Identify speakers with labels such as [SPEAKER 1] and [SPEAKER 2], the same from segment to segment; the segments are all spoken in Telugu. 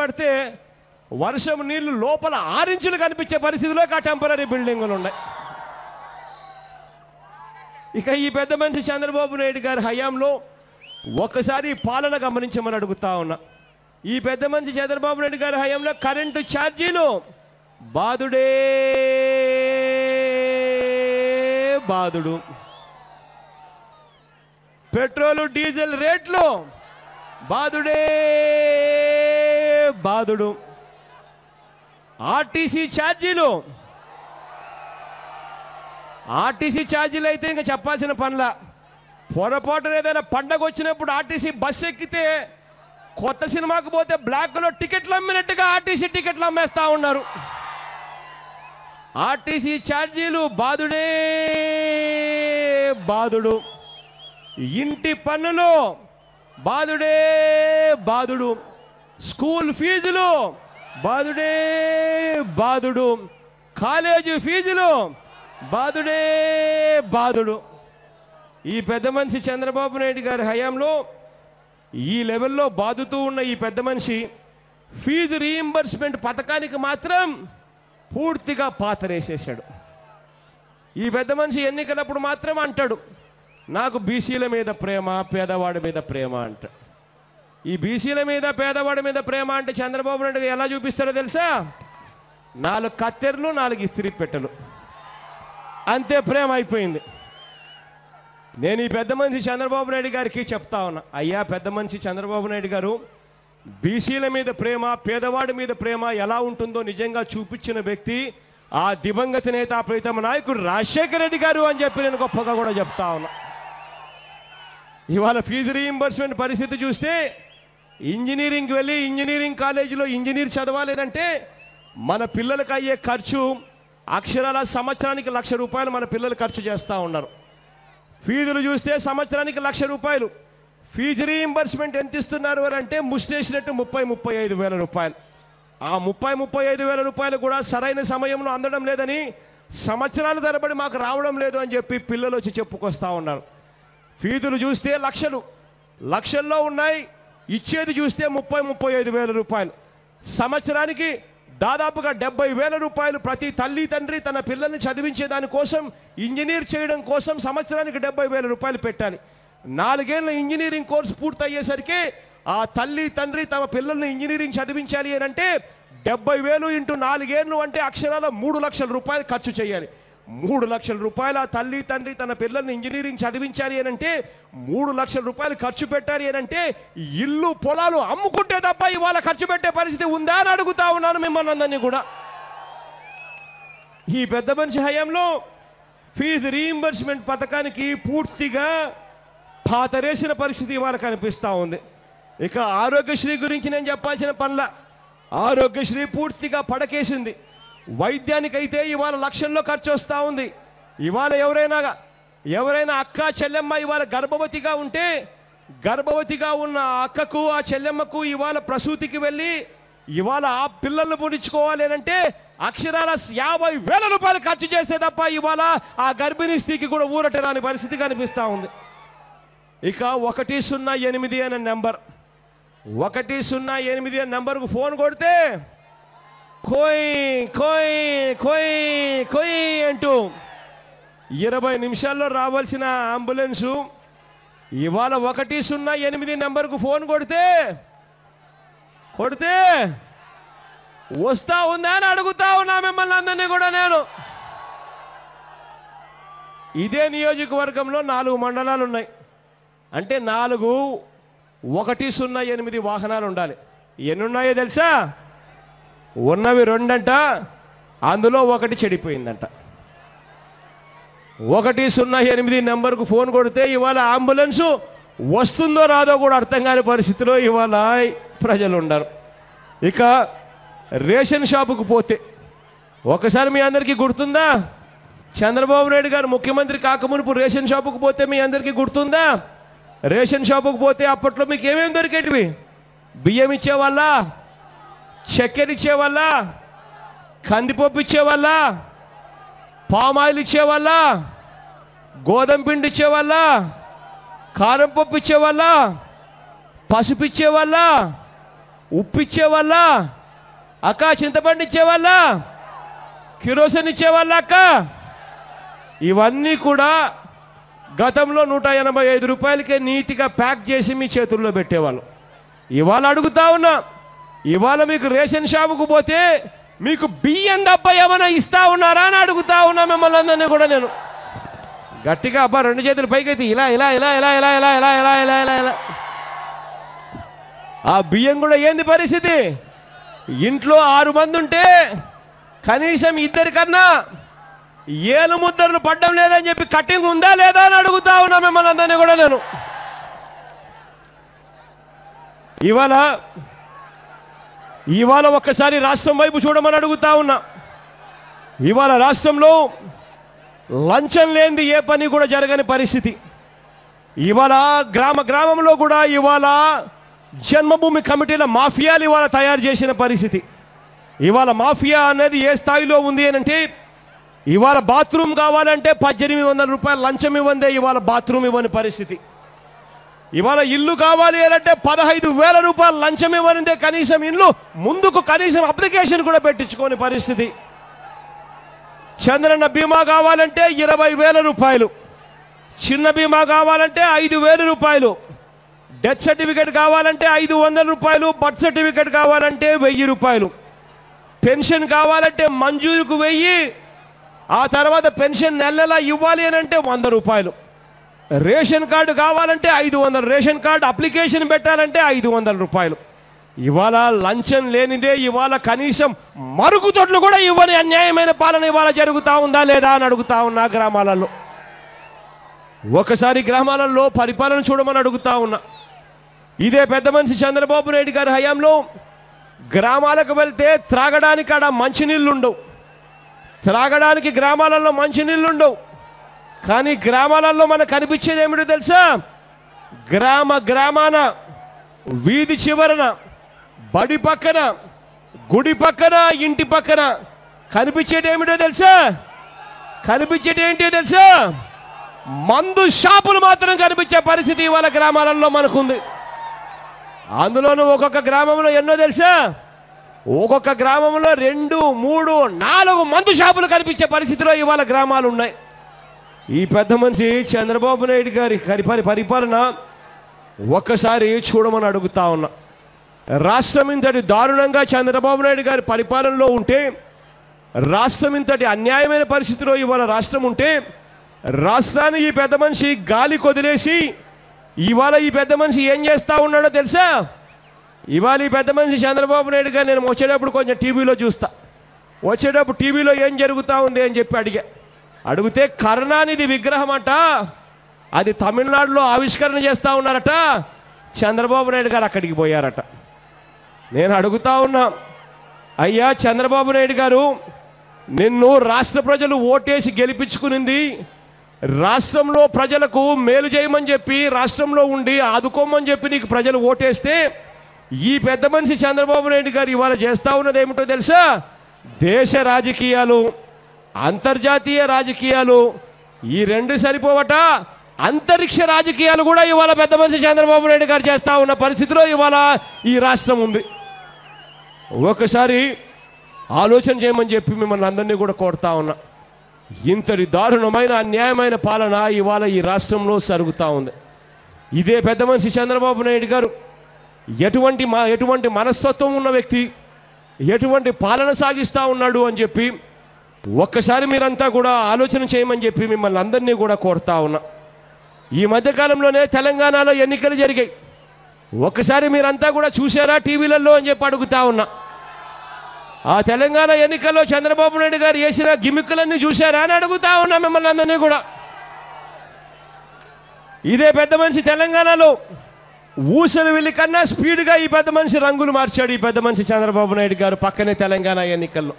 [SPEAKER 1] పడితే వర్షం నీళ్ళు లోపల ఆరించులు కనిపించే పరిస్థితిలో ఆ టెంపరీ బిల్డింగులు ఉన్నాయి. ఇక ఈ పెద్ద మనిషి చంద్రబాబు నాయుడు గారి హయాంలో ఒక్కసారి పాలన గమనించమని అడుగుతా ఉన్నా. ఈ పెద్ద మనిషి చంద్రబాబు నాయుడు గారి హయాంలో కరెంటు ఛార్జీలు బాదుడే బాదుడు. పెట్రోలు డీజిల్ రేట్లు బాదుడే బాదుడు ఆర్టీసీ ఛార్జీలు. ఆర్టీసీ ఛార్జీలు అయితే ఇంకా చెప్పాల్సిన పనుల. పొరపాటున ఏదైనా పండగ వచ్చినప్పుడు ఆర్టీసీ బస్ ఎక్కితే కొత్త సినిమాకు పోతే బ్లాక్లో టికెట్లు అమ్మినట్టుగా ఆర్టీసీ టికెట్లు అమ్మేస్తా ఉన్నారు. ఆర్టీసీ ఛార్జీలు బాదుడే బాదుడు ఇంటి పన్నులు బాదుడే బాదుడు స్కూల్ ఫీజులు బాదుడే బాదుడు. కాలేజీ ఫీజులు బాదుడే బాదుడు. ఈ పెద్ద మనిషి చంద్రబాబు నాయుడు గారి హయాంలో ఈ లెవెల్లో బాదుతూ ఉన్న ఈ పెద్ద మనిషి ఫీజు రీయింబర్స్మెంట్ పథకానికి మాత్రం పూర్తిగా పాతరేసేశాడు. ఈ పెద్ద మనిషి ఎన్నికలప్పుడు మాత్రం అంటాడు నాకు బీసీల మీద ప్రేమ పేదవాడి మీద ప్రేమ అంటాడు ఈ బీసీల మీద పేదవాడి మీద ప్రేమ అంటే చంద్రబాబు నాయుడు ఎలా చూపిస్తాడో తెలుసా? నాలుగు కత్తెరలు నాలుగు ఇస్త్రీ పెట్టెలు. అంతే ప్రేమ అయిపోయింది. నేను ఈ పెద్ద మనిషి చంద్రబాబు నాయుడు గారికి చెప్తా ఉన్నా. అయ్యా పెద్ద మనిషి చంద్రబాబు నాయుడు గారు బీసీల మీద ప్రేమ పేదవాడి మీద ప్రేమ ఎలా ఉంటుందో నిజంగా చూపించిన వ్యక్తి ఆ దివంగత నేత ప్రీతమ నాయకుడు రాజశేఖర రెడ్డి గారు అని చెప్పి నేను గొప్పగా కూడా చెప్తా ఉన్నా. ఇవాళ ఫీజు రీయింబర్స్మెంట్ పరిస్థితి చూస్తే ఇంజనీరింగ్ వెళ్ళి ఇంజనీరింగ్ కాలేజీలో ఇంజనీర్ చదవాలేదంటే మన పిల్లలకు అయ్యే ఖర్చు అక్షరాల సంవత్సరానికి లక్ష రూపాయలు మన పిల్లలు ఖర్చు చేస్తూ ఉన్నారు. ఫీజులు చూస్తే సంవత్సరానికి లక్ష రూపాయలు. ఫీజు రీఇంబర్స్మెంట్ ఎంత ఇస్తున్నారు అని అంటే ముష్టేసినట్టు ముప్పై ముప్పై ఐదు వేల రూపాయలు. ఆ ముప్పై ముప్పై ఐదు వేల రూపాయలు కూడా సరైన సమయంలో అందడం లేదని సంవత్సరాల తరబడి మాకు రావడం లేదు అని చెప్పి పిల్లలు వచ్చి చెప్పుకొస్తా ఉన్నారు. ఫీజులు చూస్తే లక్షలు. లక్షల్లో ఉన్నాయి. ఇచ్చేది చూస్తే ముప్పై ముప్పై ఐదు వేల రూపాయలు. సంవత్సరానికి దాదాపుగా డెబ్బై వేల రూపాయలు ప్రతి తల్లి తండ్రి తన పిల్లల్ని చదివించే దానికోసం ఇంజనీర్ చేయడం కోసం సంవత్సరానికి డెబ్బై వేల రూపాయలు పెట్టాలి. నాలుగేళ్ళ ఇంజనీరింగ్ కోర్సు పూర్తయ్యేసరికి ఆ తల్లి తండ్రి తమ పిల్లల్ని ఇంజనీరింగ్ చదివించాలి అని అంటే డెబ్బై వేలు ఇంటూ నాలుగేళ్ళు అంటే అక్షరాల మూడు లక్షల రూపాయలు ఖర్చు చేయాలి. మూడు లక్షల రూపాయల తల్లి తండ్రి తన పిల్లల్ని ఇంజనీరింగ్ చదివించాలి అనంటే మూడు లక్షల రూపాయలు ఖర్చు పెట్టాలి అనంటే ఇల్లు పొలాలు అమ్ముకుంటే తప్ప ఇవాళ ఖర్చు పెట్టే పరిస్థితి ఉందా అని అడుగుతా ఉన్నాను మిమ్మల్ని అందరినీ కూడా. ఈ పెద్ద మనిషి హయాంలో ఫీజు రీయింబర్స్మెంట్ పథకానికి పూర్తిగా పాతరేసిన పరిస్థితి ఇవాళ కనిపిస్తూ ఉంది. ఇక ఆరోగ్యశ్రీ గురించి నేను చెప్పాల్సిన పనుల ఆరోగ్యశ్రీ పూర్తిగా పడకేసింది. వైద్యానికైతే ఇవాళ లక్షల్లో ఖర్చు వస్తూ ఉంది. ఇవాళ ఎవరైనా ఎవరైనా అక్క చెల్లెమ్మ ఇవాళ గర్భవతిగా ఉంటే గర్భవతిగా ఉన్న అక్కకు ఆ చెల్లెమ్మకు ఇవాళ ప్రసూతికి వెళ్ళి ఇవాళ ఆ పిల్లల్ని పుడించుకోవాలి అంటే అక్షరాల యాభై వేల రూపాయలు ఖర్చు చేస్తే తప్ప ఇవాళ ఆ గర్భిణీ స్త్రీకి కూడా ఊరట రాని పరిస్థితి కనిపిస్తూ ఉంది. ఇక ఒకటి సున్నా ఎనిమిది అనే నెంబర్. ఒకటి సున్నా ఎనిమిది అనే నెంబర్కు ఫోన్ కొడితే కోయ్ కోయ్ కోయ్ కోయ్ అంటూ ఇరవై నిమిషాల్లో రావాల్సిన అంబులెన్సు ఇవాళ ఒకటి సున్నా ఎనిమిది నెంబర్కు ఫోన్ కొడితే కొడితే వస్తా ఉందా అని అడుగుతా ఉన్నా మిమ్మల్ని అందరినీ కూడా నేను. ఇదే నియోజకవర్గంలో నాలుగు మండలాలు ఉన్నాయి. అంటే నాలుగు ఒకటి సున్నా ఎనిమిది వాహనాలు ఉండాలి. ఎన్ని ఉన్నాయో తెలుసా? ఉన్నవి రెండంట అందులో ఒకటి చెడిపోయిందంట. ఒకటి సున్నా ఎనిమిది నెంబర్కు ఫోన్ కొడితే ఇవాళ అంబులెన్సు వస్తుందో రాదో కూడా అర్థం కాని పరిస్థితిలో ఇవాళ ప్రజలు ఉండరు ఇక రేషన్ షాపుకు పోతే ఒకసారి మీ అందరికీ గుర్తుందా? చంద్రబాబు నాయుడు గారు ముఖ్యమంత్రి కాకమునుపు రేషన్ షాపుకు పోతే మీ అందరికీ గుర్తుందా? రేషన్ షాపుకు పోతే అప్పట్లో మీకు ఏమేమి దొరికేటివి? బియ్యం ఇచ్చేవాళ్ళ? చక్కెర ఇచ్చేవాళ్ళ కందిపప్పు ఇచ్చేవాళ్ళ పామాయిల్ ఇచ్చేవాళ్ళ గోధుమ పిండి ఇచ్చేవాళ్ళా కారం పప్పు ఇచ్చేవాళ్ళా పసుపు ఇచ్చేవాళ్ళా ఉప్పు ఇచ్చేవాళ్ళా అక్క చింతపండు ఇచ్చేవాళ్ళా కిరోసిన్ ఇచ్చేవాళ్ళ అక్క? ఇవన్నీ కూడా గతంలో నూట ఎనభై ఐదు రూపాయలకే నీట్గా ప్యాక్ చేసి మీ చేతుల్లో పెట్టేవాళ్ళు. ఇవాళ అడుగుతా ఉన్నా ఇవాళ మీకు రేషన్ షాపుకు పోతే మీకు బియ్యం డబ్బా ఏమైనా ఇస్తా ఉన్నారా అని అడుగుతా ఉన్నా మిమ్మల్ని అందరినీ కూడా నేను గట్టిగా అబ్బా రెండు చేతులు అయితే ఇలా ఇలా ఇలా ఇలా ఇలా ఇలా ఇలా ఇలా ఇలా ఇలా ఇలా ఆ బియ్యం కూడా ఏంది పరిస్థితి ఇంట్లో ఆరు మంది ఉంటే కనీసం ఇద్దరికన్నా ఏలు ముద్దర్లు పడ్డం లేదని చెప్పి కట్టింగ్ ఉందా లేదా అని అడుగుతా ఉన్నా మిమ్మల్ని అందరినీ కూడా నేను ఇవాళ ఇవాళ ఒక్కసారి రాష్ట్రం వైపు చూడమని అడుగుతా ఉన్నా. ఇవాళ రాష్ట్రంలో లంచం లేనిది ఏ పని కూడా జరగని పరిస్థితి. ఇవాళ గ్రామ గ్రామంలో కూడా ఇవాళ జన్మభూమి కమిటీల మాఫియాలు ఇవాళ తయారు చేసిన పరిస్థితి. ఇవాళ మాఫియా అనేది ఏ స్థాయిలో ఉంది అని అంటే ఇవాళ బాత్రూమ్ కావాలంటే పద్దెనిమిది వందల రూపాయలు లంచం ఇవ్వందే ఇవాళ బాత్రూమ్ ఇవ్వని పరిస్థితి. ఇవాళ ఇల్లు కావాలి అంటే పదహైదు వేల రూపాయలు లంచం ఇవ్వనిదే కనీసం ఇల్లు. ముందుకు కనీసం అప్లికేషన్ కూడా పెట్టించుకోని పరిస్థితి. చంద్రన్న బీమా కావాలంటే ఇరవై వేల రూపాయలు. చిన్న బీమా కావాలంటే ఐదు వేల రూపాయలు. డెత్ సర్టిఫికెట్ కావాలంటే ఐదు వందల రూపాయలు. బర్త్ సర్టిఫికెట్ కావాలంటే వెయ్యి రూపాయలు. పెన్షన్ కావాలంటే మంజూరుకు వెయ్యి. ఆ తర్వాత పెన్షన్ నెల నెలా ఇవ్వాలి అని అంటే వంద రూపాయలు. రేషన్ కార్డు కావాలంటే ఐదు వందలు రేషన్ కార్డు అప్లికేషన్ పెట్టాలంటే ఐదు వందల రూపాయలు. ఇవాళ లంచం లేనిదే ఇవాళ కనీసం మరుగుదొడ్లు కూడా ఇవ్వని అన్యాయమైన పాలన ఇవాళ జరుగుతూ ఉందా లేదా అని అడుగుతా ఉన్నా గ్రామాలలో. ఒకసారి గ్రామాలలో పరిపాలన చూడమని అడుగుతా ఉన్నా. ఇదే పెద్ద మనిషి చంద్రబాబు నాయుడు గారి హయాంలో గ్రామాలకు వెళ్తే త్రాగడానికి ఆడ మంచినీళ్ళుండవు. త్రాగడానికి గ్రామాలలో మంచినీళ్ళుండవు. కానీ గ్రామాలలో మనకు కనిపించేది ఏమిటో తెలుసా? గ్రామ గ్రామాన వీధి చివరన బడి పక్కన గుడి పక్కన ఇంటి పక్కన కనిపించేది ఏమిటో తెలుసా? కనిపించేది ఏంటో తెలుసా? మందు షాపులు మాత్రం కనిపించే పరిస్థితి ఇవాళ గ్రామాలలో మనకుంది. అందులోనూ ఒక్కొక్క గ్రామంలో ఎన్నో తెలుసా? ఒక్కొక్క గ్రామంలో రెండు మూడు నాలుగు మందు షాపులు కనిపించే పరిస్థితిలో ఇవాళ గ్రామాలు ఉన్నాయి ఈ పెద్ద మనిషి చంద్రబాబు నాయుడు గారి పరిపాలి పరిపాలన ఒక్కసారి చూడమని అడుగుతా ఉన్నా. రాష్ట్రం ఇంతటి దారుణంగా చంద్రబాబు నాయుడు గారి పరిపాలనలో ఉంటే రాష్ట్రం ఇంతటి అన్యాయమైన పరిస్థితిలో ఇవాళ రాష్ట్రం ఉంటే రాష్ట్రాన్ని ఈ పెద్ద మనిషి గాలి కొదిలేసి ఇవాళ ఈ పెద్ద మనిషి ఏం చేస్తా ఉన్నాడో తెలుసా? ఇవాళ ఈ పెద్ద మనిషి చంద్రబాబు నాయుడు గారు నేను వచ్చేటప్పుడు కొంచెం టీవీలో చూస్తా. వచ్చేటప్పుడు టీవీలో ఏం జరుగుతూ ఉంది అని చెప్పి అడిగా. అడిగితే కరుణానిధి విగ్రహం అంట అది తమిళనాడులో ఆవిష్కరణ చేస్తూ ఉన్నారట. చంద్రబాబు నాయుడు గారు అక్కడికి పోయారట. నేను అడుగుతా ఉన్నా అయ్యా చంద్రబాబు నాయుడు గారు నిన్ను రాష్ట్ర ప్రజలు ఓటేసి గెలిపించుకునింది. రాష్ట్రంలో ప్రజలకు మేలు చేయమని చెప్పి రాష్ట్రంలో ఉండి ఆదుకోమని చెప్పి నీకు ప్రజలు ఓటేస్తే ఈ పెద్ద మనిషి చంద్రబాబు నాయుడు గారు ఇవాళ చేస్తా ఉన్నది ఏమిటో తెలుసా? దేశ రాజకీయాలు అంతర్జాతీయ రాజకీయాలు ఈ రెండు సరిపోవట. అంతరిక్ష రాజకీయాలు కూడా ఇవాళ పెద్ద మనిషి చంద్రబాబు నాయుడు గారు చేస్తా ఉన్న పరిస్థితిలో ఇవాళ ఈ రాష్ట్రం ఉంది. ఒకసారి ఆలోచన చేయమని చెప్పి మిమ్మల్ని అందరినీ కూడా కోరుతా ఉన్నా. ఇంతటి దారుణమైన అన్యాయమైన పాలన ఇవాళ ఈ రాష్ట్రంలో జరుగుతా ఉంది. ఇదే పెద్ద మనిషి చంద్రబాబు నాయుడు గారు ఎటువంటి మా ఎటువంటి మనస్తత్వం ఉన్న వ్యక్తి ఎటువంటి పాలన సాగిస్తూ ఉన్నాడు అని చెప్పి ఒక్కసారి మీరంతా కూడా ఆలోచన చేయమని చెప్పి మిమ్మల్ని అందరినీ కూడా కోరుతా ఉన్నా. ఈ మధ్యకాలంలోనే తెలంగాణలో ఎన్నికలు జరిగాయి. ఒక్కసారి మీరంతా కూడా చూశారా టీవీలలో అని చెప్పి అడుగుతా ఉన్నా. ఆ తెలంగాణ ఎన్నికల్లో చంద్రబాబు నాయుడు గారు వేసిన గిమిక్కులన్నీ చూశారా అని అడుగుతా ఉన్నా మిమ్మల్ని అందరినీ కూడా. ఇదే పెద్ద మనిషి తెలంగాణలో ఊసలు వెళ్ళి కన్నా స్పీడ్గా ఈ పెద్ద మనిషి రంగులు మార్చాడు ఈ పెద్ద మనిషి చంద్రబాబు నాయుడు గారు పక్కనే తెలంగాణ ఎన్నికల్లో.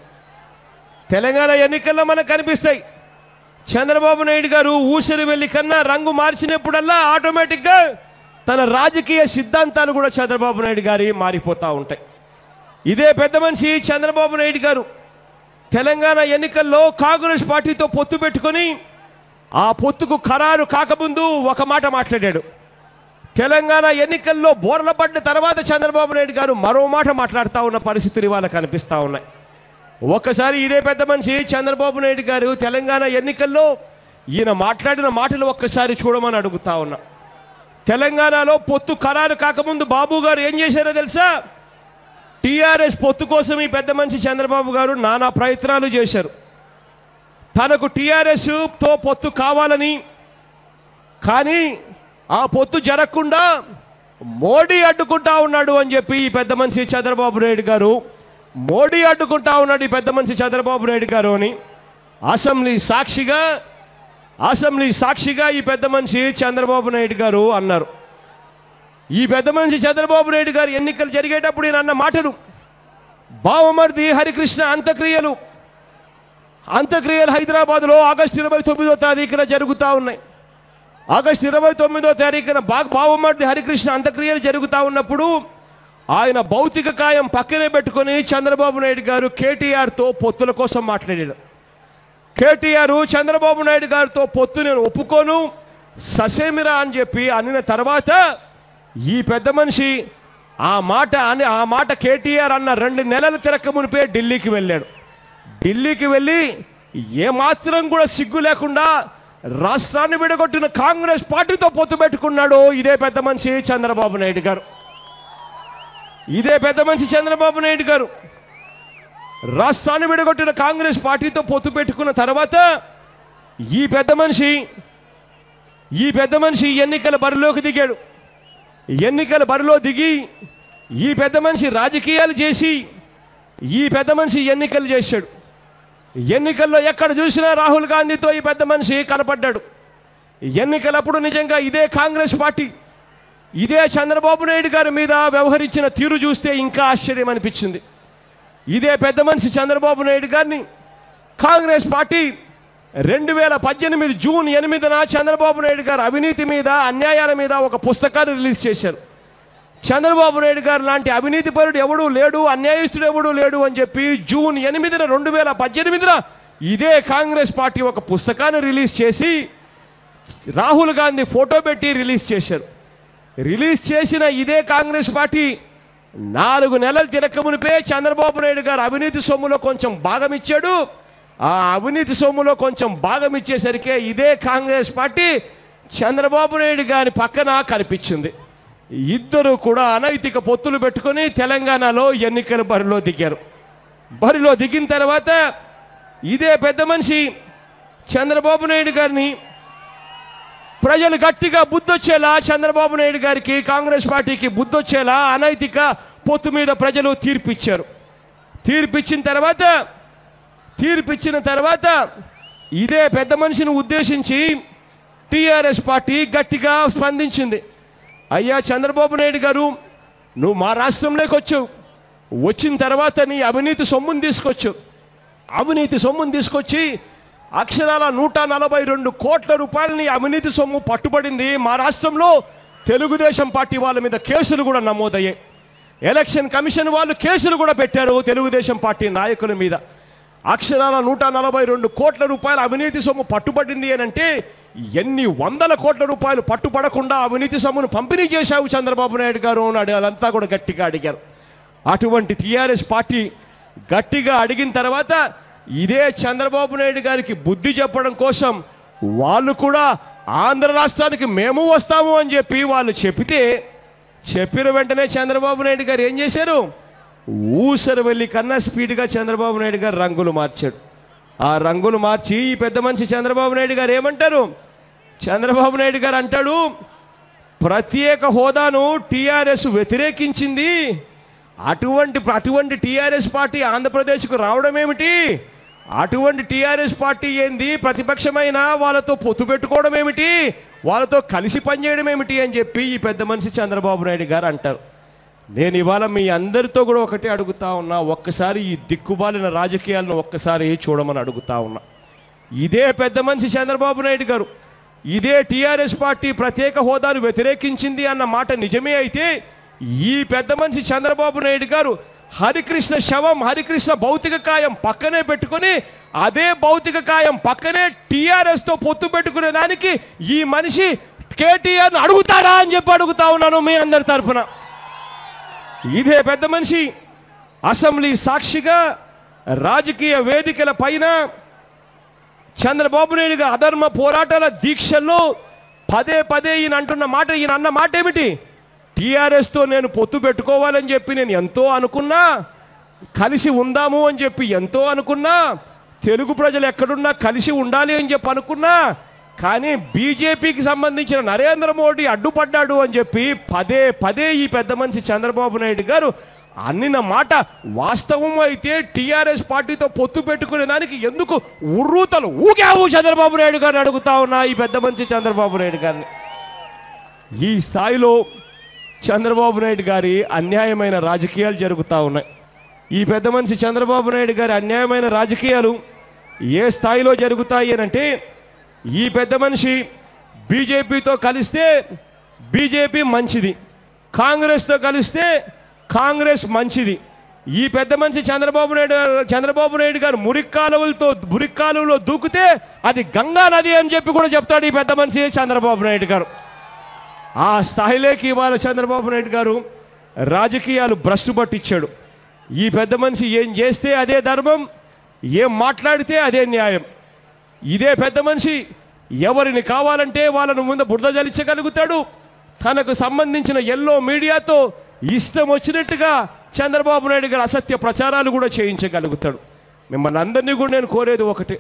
[SPEAKER 1] తెలంగాణ ఎన్నికల్లో మనకు కనిపిస్తాయి. చంద్రబాబు నాయుడు గారు ఊసరి వెళ్ళి కన్నా రంగు మార్చినప్పుడల్లా ఆటోమేటిక్గా తన రాజకీయ సిద్ధాంతాలు కూడా చంద్రబాబు నాయుడు గారి మారిపోతా ఉంటాయి. ఇదే పెద్ద మనిషి చంద్రబాబు నాయుడు గారు తెలంగాణ ఎన్నికల్లో కాంగ్రెస్ పార్టీతో పొత్తు పెట్టుకొని ఆ పొత్తుకు ఖరారు కాకముందు ఒక మాట మాట్లాడాడు. తెలంగాణ ఎన్నికల్లో బోర్ల పడ్డ తర్వాత చంద్రబాబు నాయుడు గారు మరో మాట మాట్లాడుతూ ఉన్న పరిస్థితులు ఇవాళ కనిపిస్తూ ఉన్నాయి. ఒక్కసారి ఇదే పెద్ద మనిషి చంద్రబాబు నాయుడు గారు తెలంగాణ ఎన్నికల్లో ఈయన మాట్లాడిన మాటలు ఒక్కసారి చూడమని అడుగుతా ఉన్నా. తెలంగాణలో పొత్తు ఖరారు కాకముందు బాబు గారు ఏం చేశారో తెలుసా? టీఆర్ఎస్ పొత్తు కోసం ఈ పెద్ద మనిషి చంద్రబాబు గారు నానా ప్రయత్నాలు చేశారు. తనకు టీఆర్ఎస్తో పొత్తు కావాలని కానీ ఆ పొత్తు జరగకుండా మోడీ అడ్డుకుంటా ఉన్నాడు అని చెప్పి ఈ పెద్ద మనిషి చంద్రబాబు నాయుడు గారు మోడీ అడ్డుకుంటా ఉన్నాడు ఈ పెద్ద మనిషి చంద్రబాబు నాయుడు గారు అని. అసెంబ్లీ సాక్షిగా అసెంబ్లీ సాక్షిగా ఈ పెద్ద మనిషి చంద్రబాబు నాయుడు గారు అన్నారు. ఈ పెద్ద మనిషి చంద్రబాబు నాయుడు గారు ఎన్నికలు జరిగేటప్పుడు ఈయన అన్న మాటలు. బావమర్ది హరికృష్ణ అంత్యక్రియలు. అంత్యక్రియలు హైదరాబాద్లో ఆగస్టు ఇరవై తొమ్మిదో తారీఖున జరుగుతూ ఉన్నాయి. ఆగస్టు ఇరవై తొమ్మిదో తారీఖున బాగా బావమర్ది హరికృష్ణ అంత్యక్రియలు జరుగుతూ ఉన్నప్పుడు ఆయన భౌతిక కాయం పక్కనే పెట్టుకొని చంద్రబాబు నాయుడు గారు కేటీఆర్తో పొత్తుల కోసం మాట్లాడారు. కేటీఆర్ చంద్రబాబు నాయుడు గారితో పొత్తు నేను ఒప్పుకోను ససేమిరా అని చెప్పి అనిన తర్వాత ఈ పెద్ద మనిషి ఆ మాట అని ఆ మాట కేటీఆర్ అన్న రెండు నెలల తిరక్క మునిపే ఢిల్లీకి వెళ్ళాడు. ఢిల్లీకి వెళ్ళి ఏమాత్రం కూడా సిగ్గు లేకుండా రాష్ట్రాన్ని విడగొట్టిన కాంగ్రెస్ పార్టీతో పొత్తు పెట్టుకున్నాడు ఇదే పెద్ద మనిషి చంద్రబాబు నాయుడు గారు. ఇదే పెద్ద మనిషి చంద్రబాబు నాయుడు గారు. రాష్ట్రాన్ని విడగొట్టిన కాంగ్రెస్ పార్టీతో పొత్తు పెట్టుకున్న తర్వాత ఈ పెద్ద మనిషి ఈ పెద్ద మనిషి ఎన్నికల బరిలోకి దిగాడు. ఎన్నికల బరిలో దిగి ఈ పెద్ద మనిషి రాజకీయాలు చేసి ఈ పెద్ద మనిషి ఎన్నికలు చేశాడు. ఎన్నికల్లో ఎక్కడ చూసినా రాహుల్ గాంధీతో ఈ పెద్ద మనిషి కనపడ్డాడు. ఎన్నికలప్పుడు నిజంగా ఇదే కాంగ్రెస్ పార్టీ. ఇదే చంద్రబాబు నాయుడు గారి మీద వ్యవహరించిన తీరు చూస్తే ఇంకా ఆశ్చర్యం అనిపించింది. ఇదే పెద్ద మనిషి చంద్రబాబు నాయుడు గారిని కాంగ్రెస్ పార్టీ రెండు వేల పద్దెనిమిది జూన్ ఎనిమిదిన చంద్రబాబు నాయుడు గారు అవినీతి మీద అన్యాయాల మీద ఒక పుస్తకాన్ని రిలీజ్ చేశారు. చంద్రబాబు నాయుడు గారు లాంటి అవినీతి పరుడు ఎవడూ లేడు అన్యాయస్తుడు ఎవడూ లేడు అని చెప్పి జూన్ ఎనిమిదిన రెండు వేల పద్దెనిమిదిన ఇదే కాంగ్రెస్ పార్టీ ఒక పుస్తకాన్ని రిలీజ్ చేసి రాహుల్ గాంధీ ఫోటో పెట్టి రిలీజ్ చేశారు. రిలీజ్ చేసిన ఇదే కాంగ్రెస్ పార్టీ నాలుగు నెలలు తినక మునిపే చంద్రబాబు నాయుడు గారు అవినీతి సొమ్ములో కొంచెం భాగం ఇచ్చాడు ఆ అవినీతి సొమ్ములో కొంచెం భాగం ఇచ్చేసరికే ఇదే కాంగ్రెస్ పార్టీ చంద్రబాబు నాయుడు గారి పక్కన కనిపించింది. ఇద్దరు కూడా అనైతిక పొత్తులు పెట్టుకొని తెలంగాణలో ఎన్నికల బరిలో దిగారు. బరిలో దిగిన తర్వాత ఇదే పెద్ద మనిషి చంద్రబాబు నాయుడు గారిని ప్రజలు గట్టిగా బుద్ధొచ్చేలా చంద్రబాబు నాయుడు గారికి కాంగ్రెస్ పార్టీకి బుద్ధొచ్చేలా అనైతిక పొత్తు మీద ప్రజలు తీర్పిచ్చారు. తీర్పిచ్చిన తర్వాత తీర్పిచ్చిన తర్వాత ఇదే పెద్ద మనిషిని ఉద్దేశించి టీఆర్ఎస్ పార్టీ గట్టిగా స్పందించింది. అయ్యా చంద్రబాబు నాయుడు గారు నువ్వు మా రాష్ట్రంలోకి వచ్చావు. వచ్చిన తర్వాత నీ అవినీతి సొమ్ముని తీసుకొచ్చు అవినీతి సొమ్ముని తీసుకొచ్చి అక్షరాల నూట నలభై రెండు కోట్ల రూపాయలని అవినీతి సొమ్ము పట్టుబడింది మా రాష్ట్రంలో తెలుగుదేశం పార్టీ వాళ్ళ మీద కేసులు కూడా నమోదయ్యాయి. ఎలక్షన్ కమిషన్ వాళ్ళు కేసులు కూడా పెట్టారు తెలుగుదేశం పార్టీ నాయకుల మీద. అక్షరాల నూట నలభై రెండు కోట్ల రూపాయల అవినీతి సొమ్ము పట్టుబడింది అనంటే ఎన్ని వందల కోట్ల రూపాయలు పట్టుబడకుండా అవినీతి సొమ్మును పంపిణీ చేశావు చంద్రబాబు నాయుడు గారు అని వాళ్ళంతా కూడా గట్టిగా అడిగారు. అటువంటి టీఆర్ఎస్ పార్టీ గట్టిగా అడిగిన తర్వాత ఇదే చంద్రబాబు నాయుడు గారికి బుద్ధి చెప్పడం కోసం వాళ్ళు కూడా ఆంధ్ర రాష్ట్రానికి మేము వస్తాము అని చెప్పి వాళ్ళు చెప్పితే చెప్పిన వెంటనే చంద్రబాబు నాయుడు గారు ఏం చేశారు? ఊసరు వెళ్ళి కన్నా స్పీడ్గా చంద్రబాబు నాయుడు గారు రంగులు మార్చాడు. ఆ రంగులు మార్చి ఈ పెద్ద మనిషి చంద్రబాబు నాయుడు గారు ఏమంటారు? చంద్రబాబు నాయుడు గారు అంటాడు ప్రత్యేక హోదాను టీఆర్ఎస్ వ్యతిరేకించింది. అటువంటి అటువంటి టీఆర్ఎస్ పార్టీ ఆంధ్రప్రదేశ్కు రావడం ఏమిటి? అటువంటి టీఆర్ఎస్ పార్టీ ఏంది? ప్రతిపక్షమైన వాళ్ళతో పొత్తు పెట్టుకోవడం ఏమిటి? వాళ్ళతో కలిసి పనిచేయడం ఏమిటి అని చెప్పి ఈ పెద్ద మనిషి చంద్రబాబు నాయుడు గారు అంటారు. నేను ఇవాళ మీ అందరితో కూడా ఒకటే అడుగుతా ఉన్నా. ఒక్కసారి ఈ దిక్కుబాలిన రాజకీయాలను ఒక్కసారి చూడమని అడుగుతా ఉన్నా. ఇదే పెద్ద మనిషి చంద్రబాబు నాయుడు గారు. ఇదే టీఆర్ఎస్ పార్టీ ప్రత్యేక హోదాను వ్యతిరేకించింది అన్న మాట నిజమే అయితే ఈ పెద్ద మనిషి చంద్రబాబు నాయుడు గారు హరికృష్ణ శవం హరికృష్ణ భౌతిక కాయం పక్కనే పెట్టుకొని అదే భౌతిక కాయం పక్కనే టీఆర్ఎస్తో పొత్తు పెట్టుకునే దానికి ఈ మనిషి కేటీఆర్ అడుగుతాడా అని చెప్పి అడుగుతా ఉన్నాను మీ అందరి తరఫున ఇదే పెద్ద మనిషి అసెంబ్లీ సాక్షిగా రాజకీయ వేదికల పైన చంద్రబాబు నాయుడు అధర్మ పోరాటాల దీక్షల్లో పదే పదే ఈయన అంటున్న మాట ఈయన అన్న మాట ఏమిటి? టీఆర్ఎస్తో నేను పొత్తు పెట్టుకోవాలని చెప్పి నేను ఎంతో అనుకున్నా కలిసి ఉందాము అని చెప్పి ఎంతో అనుకున్నా తెలుగు ప్రజలు ఎక్కడున్నా కలిసి ఉండాలి అని చెప్పి అనుకున్నా కానీ బీజేపీకి సంబంధించిన నరేంద్ర మోడీ అడ్డుపడ్డాడు అని చెప్పి పదే పదే ఈ పెద్ద మనిషి చంద్రబాబు నాయుడు గారు అన్నిన మాట వాస్తవం అయితే టీఆర్ఎస్ పార్టీతో పొత్తు పెట్టుకునే దానికి ఎందుకు ఉర్రూతలు ఊగావు చంద్రబాబు నాయుడు గారిని అడుగుతా ఉన్నా ఈ పెద్ద మనిషి చంద్రబాబు నాయుడు గారిని? ఈ స్థాయిలో చంద్రబాబు నాయుడు గారి అన్యాయమైన రాజకీయాలు జరుగుతూ ఉన్నాయి. ఈ పెద్ద మనిషి చంద్రబాబు నాయుడు గారి అన్యాయమైన రాజకీయాలు ఏ స్థాయిలో జరుగుతాయి అనంటే ఈ పెద్ద మనిషి బీజేపీతో కలిస్తే బీజేపీ మంచిది కాంగ్రెస్తో కలిస్తే కాంగ్రెస్ మంచిది. ఈ పెద్ద మనిషి చంద్రబాబు నాయుడు చంద్రబాబు నాయుడు గారు మురిక్కాలువలతో మురిక్కాలువలో దూకితే అది గంగా నది అని చెప్పి కూడా చెప్తాడు ఈ పెద్ద మనిషి చంద్రబాబు నాయుడు గారు. ఆ స్థాయిలోకి ఇవాళ చంద్రబాబు నాయుడు గారు రాజకీయాలు భ్రష్టు పట్టించాడు. ఈ పెద్ద మనిషి ఏం చేస్తే అదే ధర్మం ఏం మాట్లాడితే అదే న్యాయం. ఇదే పెద్ద మనిషి ఎవరిని కావాలంటే వాళ్ళను ముందు బురద జలించగలుగుతాడు తనకు సంబంధించిన ఎల్లో మీడియాతో ఇష్టం వచ్చినట్టుగా చంద్రబాబు నాయుడు గారు అసత్య ప్రచారాలు కూడా చేయించగలుగుతాడు. మిమ్మల్ని అందరినీ కూడా నేను కోరేది ఒకటే.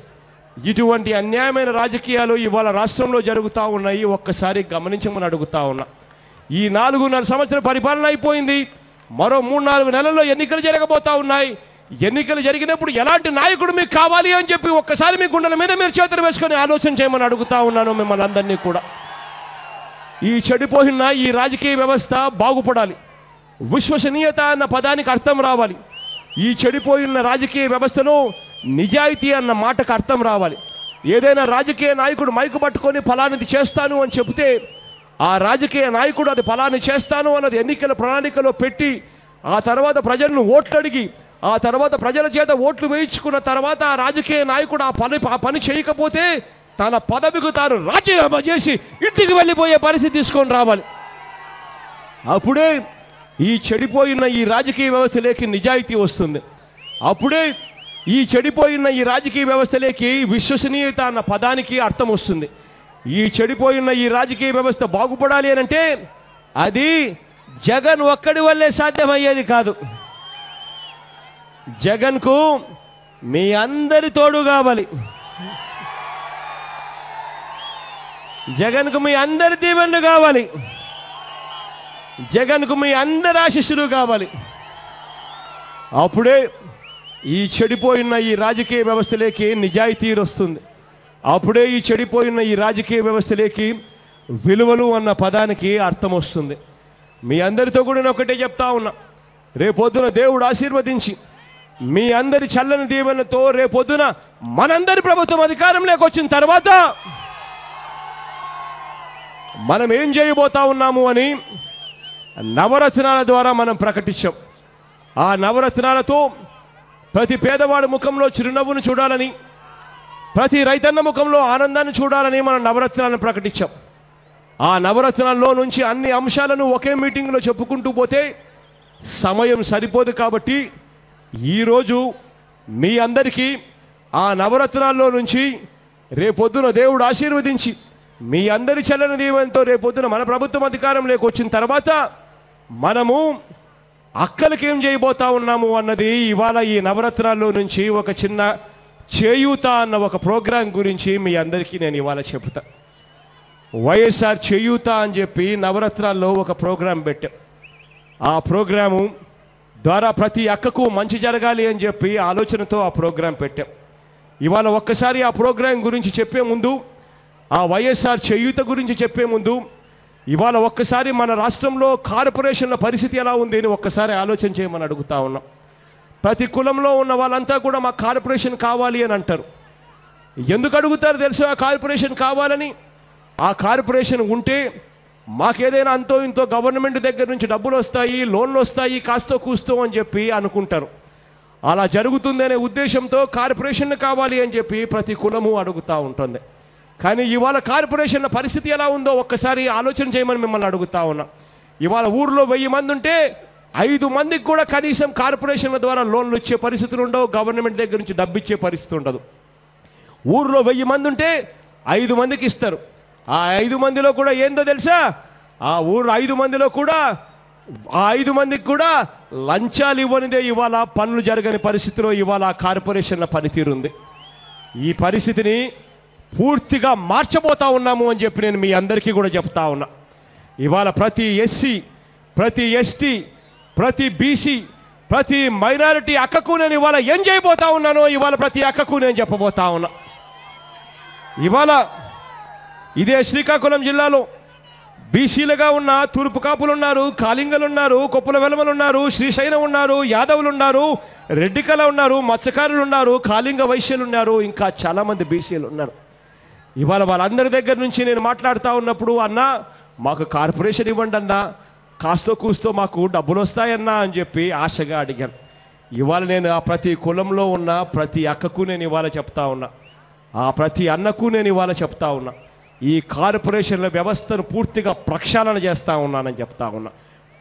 [SPEAKER 1] ఇటువంటి అన్యాయమైన రాజకీయాలు ఇవాళ రాష్ట్రంలో జరుగుతూ ఉన్నాయి. ఒక్కసారి గమనించమని అడుగుతా ఉన్నా. ఈ నాలుగున్నర సంవత్సరం పరిపాలన అయిపోయింది. మరో మూడు నాలుగు నెలల్లో ఎన్నికలు జరగబోతా ఉన్నాయి. ఎన్నికలు జరిగినప్పుడు ఎలాంటి నాయకుడు మీకు కావాలి అని చెప్పి ఒక్కసారి మీ గుండెల మీద మీరు చేతులు వేసుకొని ఆలోచన చేయమని అడుగుతా ఉన్నాను మిమ్మల్ని అందరినీ కూడా. ఈ చెడిపోయిన ఈ రాజకీయ వ్యవస్థ బాగుపడాలి. విశ్వసనీయత అన్న పదానికి అర్థం రావాలి. ఈ చెడిపోయిన రాజకీయ వ్యవస్థను నిజాయితీ అన్న మాటకు అర్థం రావాలి. ఏదైనా రాజకీయ నాయకుడు మైకు పట్టుకొని ఫలానిది చేస్తాను అని చెబితే ఆ రాజకీయ నాయకుడు అది ఫలాన్ని చేస్తాను అన్నది ఎన్నికల ప్రణాళికలో పెట్టి ఆ తర్వాత ప్రజలను ఓట్లు అడిగి ఆ తర్వాత ప్రజల చేత ఓట్లు వేయించుకున్న తర్వాత ఆ రాజకీయ నాయకుడు ఆ పని ఆ పని చేయకపోతే తన పదవికి తాను రాజీనామా చేసి ఇంటికి వెళ్ళిపోయే పరిస్థితి తీసుకొని రావాలి. అప్పుడే ఈ చెడిపోయిన ఈ రాజకీయ వ్యవస్థలోకి నిజాయితీ వస్తుంది. అప్పుడే ఈ చెడిపోయిన ఈ రాజకీయ వ్యవస్థలోకి విశ్వసనీయత అన్న పదానికి అర్థం వస్తుంది. ఈ చెడిపోయిన ఈ రాజకీయ వ్యవస్థ బాగుపడాలి అని అంటే అది జగన్ ఒక్కడి వల్లే సాధ్యమయ్యేది కాదు. జగన్కు మీ అందరి తోడు కావాలి. జగన్కు మీ అందరి దీవెనలు కావాలి. జగన్కు మీ అందరి ఆశీస్సులు కావాలి. అప్పుడే ఈ చెడిపోయిన ఈ రాజకీయ వ్యవస్థలోకి నిజాయితీ వస్తుంది అప్పుడే ఈ చెడిపోయిన ఈ రాజకీయ వ్యవస్థలోకి విలువలు అన్న పదానికి అర్థం వస్తుంది. మీ అందరితో కూడా నేను ఒకటే చెప్తా ఉన్నా. రేపొద్దున దేవుడు ఆశీర్వదించి మీ అందరి చల్లని దీవెనతో రేపొద్దున మనందరి ప్రభుత్వం అధికారంలోకి వచ్చిన తర్వాత మనం ఏం చేయబోతా ఉన్నాము అని నవరత్నాల ద్వారా మనం ప్రకటించాం. ఆ నవరత్నాలతో ప్రతి పేదవాడి ముఖంలో చిరునవ్వును చూడాలని ప్రతి రైతన్న ముఖంలో ఆనందాన్ని చూడాలని మనం నవరత్నాలను ప్రకటించాం. ఆ నవరత్నాల్లో నుంచి అన్ని అంశాలను ఒకే మీటింగ్లో చెప్పుకుంటూ పోతే సమయం సరిపోదు కాబట్టి ఈరోజు మీ అందరికీ ఆ నవరత్నాల్లో నుంచి రేపొద్దున దేవుడు ఆశీర్వదించి మీ అందరి చల్లని దీవెనతో రేపొద్దున మన ప్రభుత్వం అధికారంలోకి వచ్చిన తర్వాత మనము అక్కలకి ఏం చేయబోతా ఉన్నాము అన్నది ఇవాళ ఈ నవరత్నాల్లో నుంచి ఒక చిన్న చేయూత అన్న ఒక ప్రోగ్రాం గురించి మీ అందరికీ నేను ఇవాళ చెబుతా. వైఎస్ఆర్ చేయూత అని చెప్పి నవరత్నాల్లో ఒక ప్రోగ్రాం పెట్టాం. ఆ ప్రోగ్రాము ద్వారా ప్రతి అక్కకు మంచి జరగాలి అని చెప్పి ఆలోచనతో ఆ ప్రోగ్రాం పెట్టాం. ఇవాళ ఒక్కసారి ఆ ప్రోగ్రాం గురించి చెప్పే ముందు ఆ వైఎస్ఆర్ చేయూత గురించి చెప్పే ముందు ఇవాళ ఒక్కసారి మన రాష్ట్రంలో కార్పొరేషన్ల పరిస్థితి ఎలా ఉంది అని ఒక్కసారి ఆలోచన చేయమని అడుగుతా ఉన్నాం. ప్రతి కులంలో ఉన్న వాళ్ళంతా కూడా మా కార్పొరేషన్ కావాలి అని అంటారు. ఎందుకు అడుగుతారు తెలుసు? ఆ కార్పొరేషన్ కావాలని. ఆ కార్పొరేషన్ ఉంటే మాకేదైనా అంతో ఇంతో గవర్నమెంట్ దగ్గర నుంచి డబ్బులు వస్తాయి లోన్లు వస్తాయి కాస్తో కూస్తో అని చెప్పి అనుకుంటారు. అలా జరుగుతుందనే ఉద్దేశంతో కార్పొరేషన్ కావాలి అని చెప్పి ప్రతి కులము అడుగుతూ ఉంటుంది. కానీ ఇవాళ కార్పొరేషన్ల పరిస్థితి ఎలా ఉందో ఒక్కసారి ఆలోచన చేయమని మిమ్మల్ని అడుగుతా ఉన్నా. ఇవాళ ఊర్లో వెయ్యి మంది ఉంటే ఐదు మందికి కూడా కనీసం కార్పొరేషన్ల ద్వారా లోన్లు ఇచ్చే పరిస్థితులు ఉండవు గవర్నమెంట్ దగ్గర నుంచి డబ్బు ఇచ్చే పరిస్థితి ఉండదు. ఊర్లో వెయ్యి మంది ఉంటే ఐదు మందికి ఇస్తారు. ఆ ఐదు మందిలో కూడా ఏందో తెలుసా? ఆ ఊరు ఐదు మందిలో కూడా ఆ ఐదు మందికి కూడా లంచాలు ఇవ్వనిదే ఇవాళ పనులు జరగని పరిస్థితిలో ఇవాళ ఆ కార్పొరేషన్ల పనితీరుంది. ఈ పరిస్థితిని పూర్తిగా మార్చబోతా ఉన్నాము అని చెప్పి నేను మీ అందరికీ కూడా చెప్తా ఉన్నా. ఇవాళ ప్రతి ఎస్సీ ప్రతి ఎస్టీ ప్రతి బీసీ ప్రతి మైనారిటీ అక్కకు నేను ఇవాళ ఏం చేయబోతా ఉన్నానో ఇవాళ ప్రతి అక్కకు నేను చెప్పబోతా ఉన్నా. ఇవాళ ఇదే శ్రీకాకుళం జిల్లాలో బీసీలుగా ఉన్న తూర్పు కాపులు ఉన్నారు కాలింగలు ఉన్నారు కొప్పుల వెలమలు ఉన్నారు శ్రీశైలం ఉన్నారు యాదవులు ఉన్నారు రెడ్డికల ఉన్నారు మత్స్యకారులు ఉన్నారు కాలింగ వైశ్యులు ఉన్నారు ఇంకా చాలామంది బీసీలు ఉన్నారు. ఇవాళ వాళ్ళందరి దగ్గర నుంచి నేను మాట్లాడుతూ ఉన్నప్పుడు అన్నా మాకు కార్పొరేషన్ ఇవ్వండి అన్నా కాస్తో కూస్తో మాకు డబ్బులు వస్తాయన్నా అని చెప్పి ఆశగా అడిగాను. ఇవాళ నేను ఆ ప్రతి కులంలో ఉన్న ప్రతి అక్కకు నేను ఇవాళ చెప్తా ఉన్నా. ఆ ప్రతి అన్నకు నేను ఇవాళ చెప్తా ఉన్నా. ఈ కార్పొరేషన్ల వ్యవస్థను పూర్తిగా ప్రక్షాళన చేస్తా ఉన్నానని చెప్తా ఉన్నా.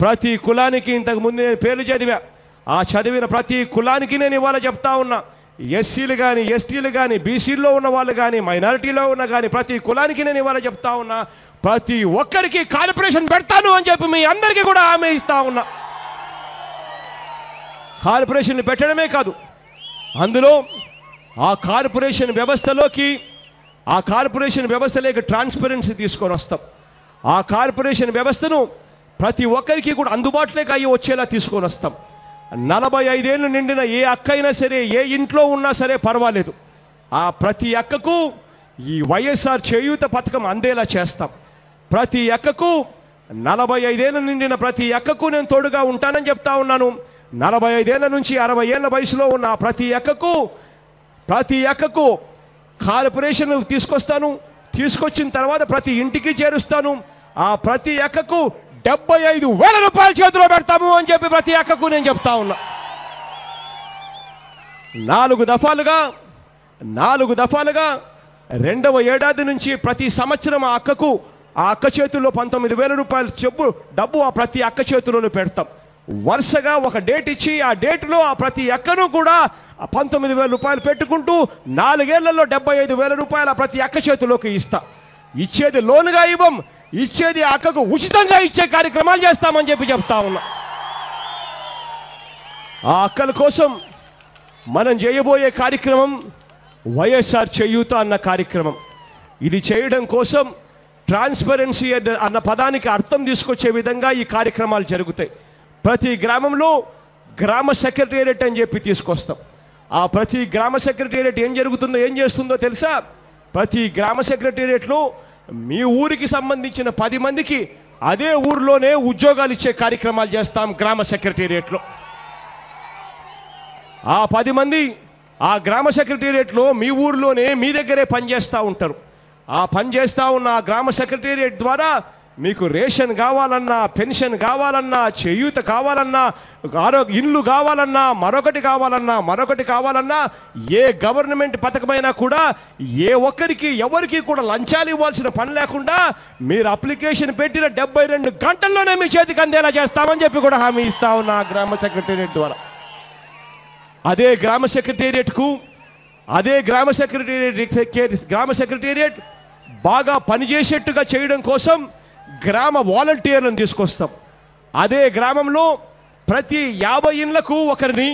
[SPEAKER 1] ప్రతి కులానికి ఇంతకు ముందు నేను పేర్లు చదివా. ఆ చదివిన ప్రతి కులానికి నేను ఇవాళ చెప్తా ఉన్నా. ఎస్సీలు కానీ ఎస్టీలు కానీ బీసీల్లో ఉన్న వాళ్ళు కానీ మైనారిటీలో ఉన్న కానీ ప్రతి కులానికి నేను ఇవాళ చెప్తా ఉన్నా ప్రతి ఒక్కరికి కార్పొరేషన్ పెడతాను అని చెప్పి మీ అందరికీ కూడా హామీ ఇస్తా ఉన్నా. కార్పొరేషన్ పెట్టడమే కాదు అందులో ఆ కార్పొరేషన్ వ్యవస్థలోకి ఆ కార్పొరేషన్ వ్యవస్థలోకి ట్రాన్స్పరెన్సీ తీసుకొని వస్తాం. ఆ కార్పొరేషన్ వ్యవస్థను ప్రతి ఒక్కరికి కూడా అందుబాటులోకి అయ్యి వచ్చేలా తీసుకొని వస్తాం. నలభై ఐదేళ్ళు నిండిన ఏ అక్క అయినా సరే ఏ ఇంట్లో ఉన్నా సరే పర్వాలేదు. ఆ ప్రతి అక్కకు ఈ వైఎస్ఆర్ చేయూత పథకం అందేలా చేస్తాం. ప్రతి అక్కకు నలభై ఐదేళ్ళు నిండిన ప్రతి అక్కకు నేను తోడుగా ఉంటానని చెప్తా ఉన్నాను. నలభై ఐదేళ్ళ నుంచి అరవై ఏళ్ళ వయసులో ఉన్న ప్రతి అక్కకు ప్రతి అక్కకు కార్పొరేషన్ తీసుకొస్తాను. తీసుకొచ్చిన తర్వాత ప్రతి ఇంటికి చేరుస్తాను. ఆ ప్రతి అక్కకు డెబ్బై ఐదు వేల రూపాయల చేతిలో పెడతాము అని చెప్పి ప్రతి అక్కకు నేను చెప్తా ఉన్నా. నాలుగు దఫాలుగా నాలుగు దఫాలుగా రెండవ ఏడాది నుంచి ప్రతి సంవత్సరం ఆ అక్కకు ఆ అక్క చేతుల్లో పంతొమ్మిది వేల రూపాయలు చెప్పు డబ్బు ఆ ప్రతి అక్క చేతుల్లోనూ పెడతాం. వరుసగా ఒక డేట్ ఇచ్చి ఆ డేట్లో ఆ ప్రతి అక్కను కూడా పంతొమ్మిది వేల రూపాయలు పెట్టుకుంటూ నాలుగేళ్ళలో డెబ్బై ఐదు వేల రూపాయలు ప్రతి అక్క చేతిలోకి ఇస్తా. ఇచ్చేది లోనుగా ఇవ్వం ఇచ్చేది అక్కకు ఉచితంగా ఇచ్చే కార్యక్రమాలు చేస్తామని చెప్పి చెప్తా ఉన్నా. ఆ అక్కల కోసం మనం చేయబోయే కార్యక్రమం వైఎస్ఆర్ చేయూత అన్న కార్యక్రమం. ఇది చేయడం కోసం ట్రాన్స్పరెన్సీ అన్న- అన్న పదానికి అర్థం తీసుకొచ్చే విధంగా ఈ కార్యక్రమాలు జరుగుతాయి. ప్రతి గ్రామంలో గ్రామ సెక్రటేరియట్ అని చెప్పి తీసుకొస్తాం. ఆ ప్రతి గ్రామ సెక్రటేరియట్ ఏం జరుగుతుందో ఏం చేస్తుందో తెలుసా? ప్రతి గ్రామ సెక్రటేరియట్లో మీ ఊరికి సంబంధించిన పది మందికి అదే ఊర్లోనే ఉద్యోగాలు ఇచ్చే కార్యక్రమాలు చేస్తాం గ్రామ సెక్రటేరియట్లో. ఆ పది మంది ఆ గ్రామ సెక్రటేరియట్లో మీ ఊర్లోనే మీ దగ్గరే పనిచేస్తూ ఉంటారు. ఆ పనిచేస్తా ఉన్న ఆ గ్రామ సెక్రటేరియట్ ద్వారా మీకు రేషన్ కావాలన్నా పెన్షన్ కావాలన్నా చేయూత కావాలన్నా ఆరోగ్య ఇల్లు కావాలన్నా మరొకటి కావాలన్నా మరొకటి కావాలన్నా ఏ గవర్నమెంట్ పథకమైనా కూడా ఏ ఒక్కరికి ఎవరికి కూడా లంచాలు ఇవ్వాల్సిన పని లేకుండా మీరు అప్లికేషన్ పెట్టిన డెబ్బై రెండు గంటల్లోనే మీ చేతికి అందేలా చేస్తామని చెప్పి కూడా హామీ ఇస్తా ఉన్నా గ్రామ సెక్రటేరియట్ ద్వారా. అదే గ్రామ సెక్రటేరియట్కు అదే గ్రామ సెక్రటేరియట్ గ్రామ సెక్రటేరియట్ బాగా పనిచేసేట్టుగా చేయడం కోసం గ్రామ వాలంటీర్లను తీసుకొస్తాం. అదే గ్రామంలో ప్రతి యాభై ఇండ్లకు ఒకరిని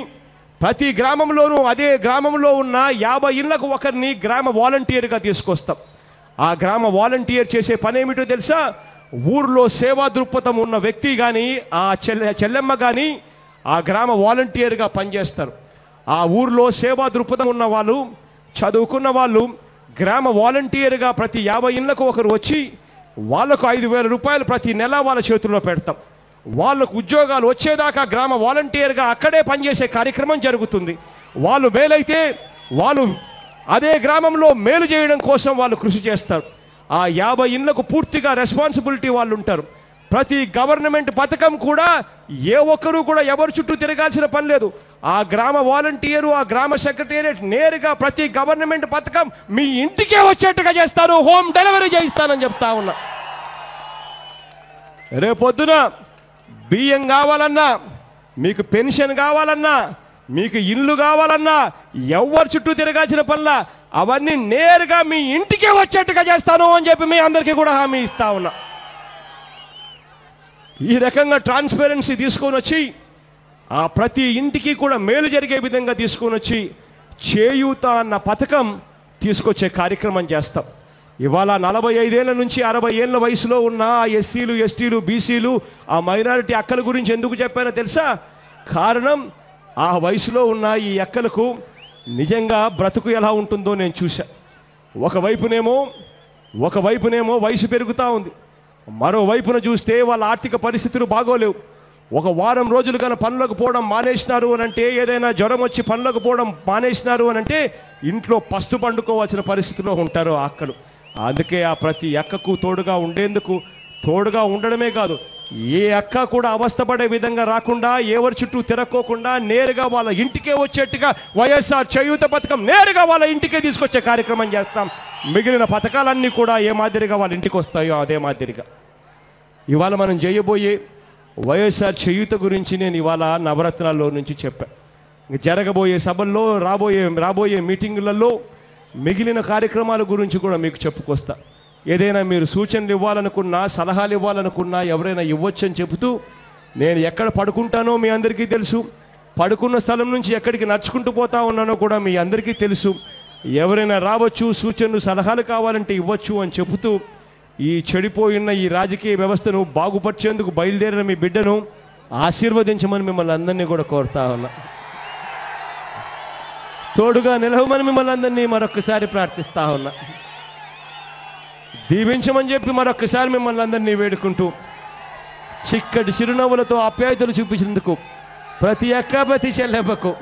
[SPEAKER 1] ప్రతి గ్రామంలోనూ అదే గ్రామంలో ఉన్న యాభై ఇండ్లకు ఒకరిని గ్రామ వాలంటీర్గా తీసుకొస్తాం. ఆ గ్రామ వాలంటీర్ చేసే పని ఏమిటో తెలుసా? ఊర్లో సేవా దృక్పథం ఉన్న వ్యక్తి కానీ ఆ చెల్లె చెల్లెమ్మ కానీ ఆ గ్రామ వాలంటీర్గా పనిచేస్తారు. ఆ ఊర్లో సేవా దృక్పథం ఉన్న వాళ్ళు చదువుకున్న వాళ్ళు గ్రామ వాలంటీర్గా ప్రతి యాభై ఇళ్ళకు ఒకరు వచ్చి వాళ్ళకు ఐదు వేల రూపాయలు ప్రతి నెల వాళ్ళ చేతుల్లో పెడతాం. వాళ్ళకు ఉద్యోగాలు వచ్చేదాకా గ్రామ వాలంటీర్గా అక్కడే పనిచేసే కార్యక్రమం జరుగుతుంది. వాళ్ళు మేలైతే వాళ్ళు అదే గ్రామంలో మేలు చేయడం కోసం వాళ్ళు కృషి చేస్తారు. ఆ యాభై ఇళ్ళకు పూర్తిగా రెస్పాన్సిబిలిటీ వాళ్ళు ఉంటారు. ప్రతి గవర్నమెంట్ పథకం కూడా ఏ ఒక్కరూ కూడా ఎవరి చుట్టూ తిరగాల్సిన పని లేదు. ఆ గ్రామ వాలంటీరు ఆ గ్రామ సెక్రటేరియట్ నేరుగా ప్రతి గవర్నమెంట్ పథకం మీ ఇంటికే వచ్చేట్టుగా చేస్తారు. హోమ్ డెలివరీ చేయిస్తానని చెప్తా ఉన్నా. రేపొద్దున బియ్యం కావాలన్నా మీకు పెన్షన్ కావాలన్నా మీకు ఇల్లు కావాలన్నా ఎవరి చుట్టూ తిరగాల్సిన పనుల అవన్నీ నేరుగా మీ ఇంటికే వచ్చేట్టుగా చేస్తాను అని చెప్పి మీ అందరికీ కూడా హామీ ఇస్తా ఉన్నా. ఈ రకంగా ట్రాన్స్పరెన్సీ తీసుకొని వచ్చి ఆ ప్రతి ఇంటికి కూడా మేలు జరిగే విధంగా తీసుకొని వచ్చి చేయూత అన్న పథకం తీసుకొచ్చే కార్యక్రమం చేస్తాం. ఇవాళ నలభై ఐదేళ్ళ నుంచి అరవై ఏళ్ళ వయసులో ఉన్న ఆ ఎస్సీలు ఎస్టీలు బీసీలు ఆ మైనారిటీ అక్కల గురించి ఎందుకు చెప్పానో తెలుసా? కారణం ఆ వయసులో ఉన్న ఈ అక్కలకు నిజంగా బ్రతుకు ఎలా ఉంటుందో నేను చూశా. ఒకవైపునేమో ఒకవైపునేమో వయసు పెరుగుతూ ఉంది. మరోవైపున చూస్తే వాళ్ళ ఆర్థిక పరిస్థితులు బాగోలేవు. ఒక వారం రోజులు కన్నా పనులకు పోవడం మానేసినారు అని అంటే ఏదైనా జ్వరం వచ్చి పనులకు పోవడం మానేసినారు అని అంటే ఇంట్లో పస్తు పండుకోవాల్సిన పరిస్థితిలో ఉంటారు ఆ అక్కలు. అందుకే ఆ ప్రతి అక్కకు తోడుగా ఉండేందుకు తోడుగా ఉండడమే కాదు ఏ అక్క కూడా అవస్థపడే విధంగా రాకుండా ఎవరి చుట్టూ తిరక్కోకుండా నేరుగా వాళ్ళ ఇంటికే వచ్చేట్టుగా వైఎస్ఆర్ చేయూత పథకం నేరుగా వాళ్ళ ఇంటికే తీసుకొచ్చే కార్యక్రమం చేస్తాం. మిగిలిన పథకాలన్నీ కూడా ఏ మాదిరిగా వాళ్ళ ఇంటికి వస్తాయో అదే మాదిరిగా. ఇవాళ మనం చేయబోయే వైఎస్ఆర్ చేయూత గురించి నేను ఇవాళ నవరత్నాల్లో నుంచి చెప్పాను జరగబోయే సభల్లో రాబోయే రాబోయే మీటింగులలో మిగిలిన కార్యక్రమాల గురించి కూడా మీకు చెప్పుకొస్తా. ఏదైనా మీరు సూచనలు ఇవ్వాలనుకున్నా సలహాలు ఇవ్వాలనుకున్నా ఎవరైనా ఇవ్వచ్చు అని చెబుతూ నేను ఎక్కడ పడుకుంటానో మీ అందరికీ తెలుసు. పడుకున్న స్థలం నుంచి ఎక్కడికి నడుచుకుంటూ పోతా ఉన్నానో కూడా మీ అందరికీ తెలుసు. ఎవరైనా రావచ్చు సూచనలు సలహాలు కావాలంటే ఇవ్వచ్చు అని చెబుతూ ఈ చెడిపోయిన ఈ రాజకీయ వ్యవస్థను బాగుపరిచేందుకు బయలుదేరిన మీ బిడ్డను ఆశీర్వదించమని మిమ్మల్ని అందరినీ కూడా కోరుతా ఉన్నా. తోడుగా నిలవమని మిమ్మల్ని అందరినీ మరొకసారి ప్రార్థిస్తా ఉన్నా. దీవించమని చెప్పి మరొకసారి మిమ్మల్ని అందరినీ వేడుకుంటూ చిక్కటి చిరునవ్వులతో ఆప్యాయతలు చూపించినందుకు ప్రతి అక్క ప్రతి చెల్లెమ్మకు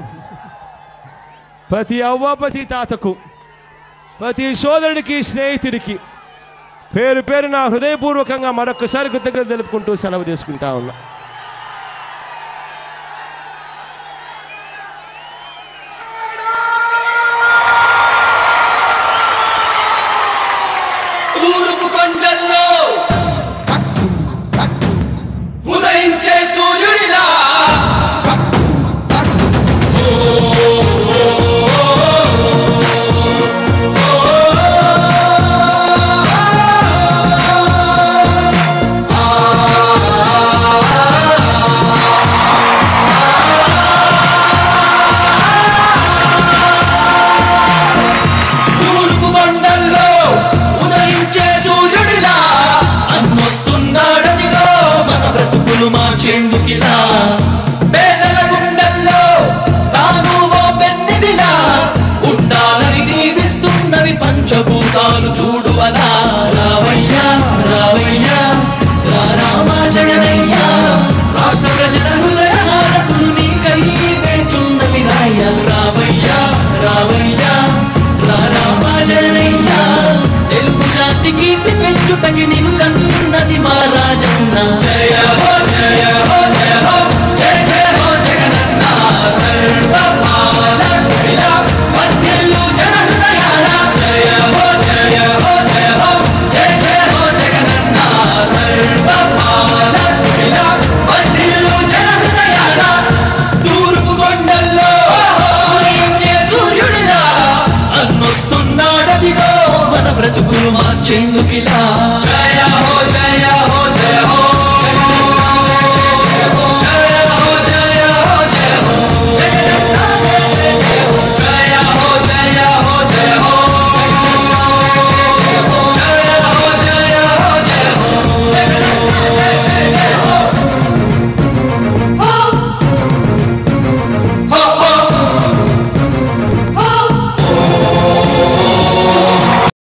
[SPEAKER 1] ప్రతి అవ్వ ప్రతి తాతకు ప్రతి సోదరుడికి స్నేహితుడికి పేరు పేరు నా హృదయపూర్వకంగా మరొకసారి కృతజ్ఞత తెలుపుకుంటూ సెలవు తీసుకుంటా ఉన్నా.